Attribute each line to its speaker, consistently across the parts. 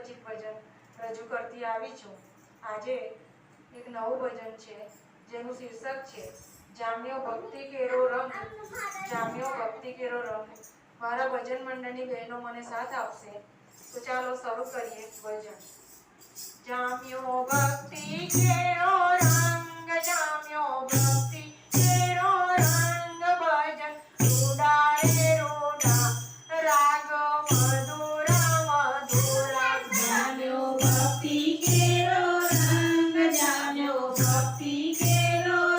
Speaker 1: રચિત ભજન રજૂ કરતી આવી છું. આજે એક નવું ભજન છે, જેનું શીર્ષક છે, જામ્યો ભક્તિ કેરો રંગ, જામ્યો ભક્તિ કેરો રંગ. મારા ભજન મંડળની બહેનો મને સાથ આપશે. તો ચાલો શરૂ કરીએ ભજન. જામ્યો ભક્તિ કેરો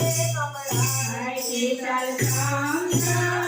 Speaker 1: I see that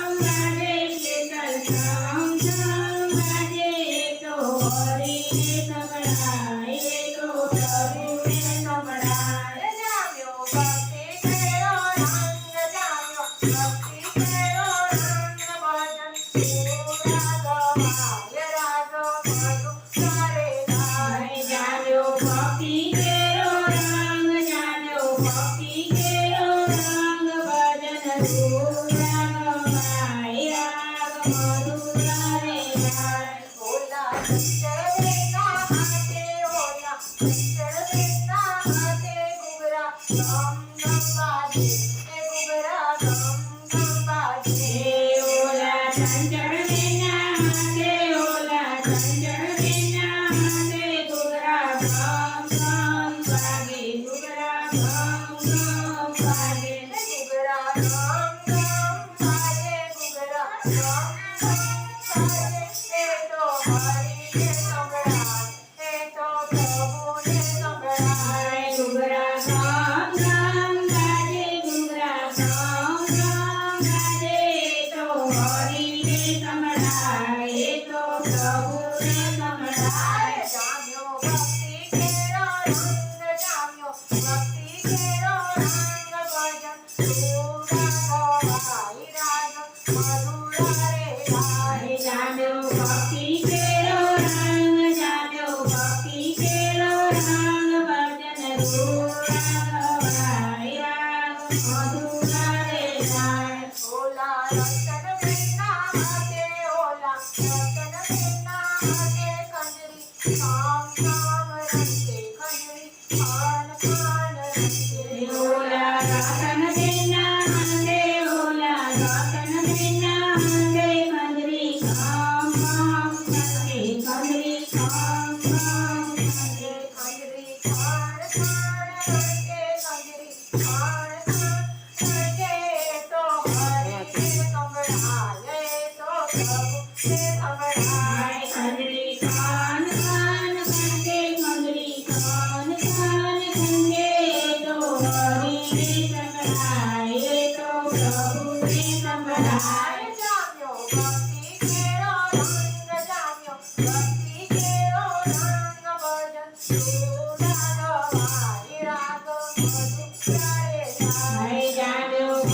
Speaker 1: કરે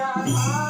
Speaker 2: Krishna.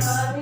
Speaker 2: Thank you.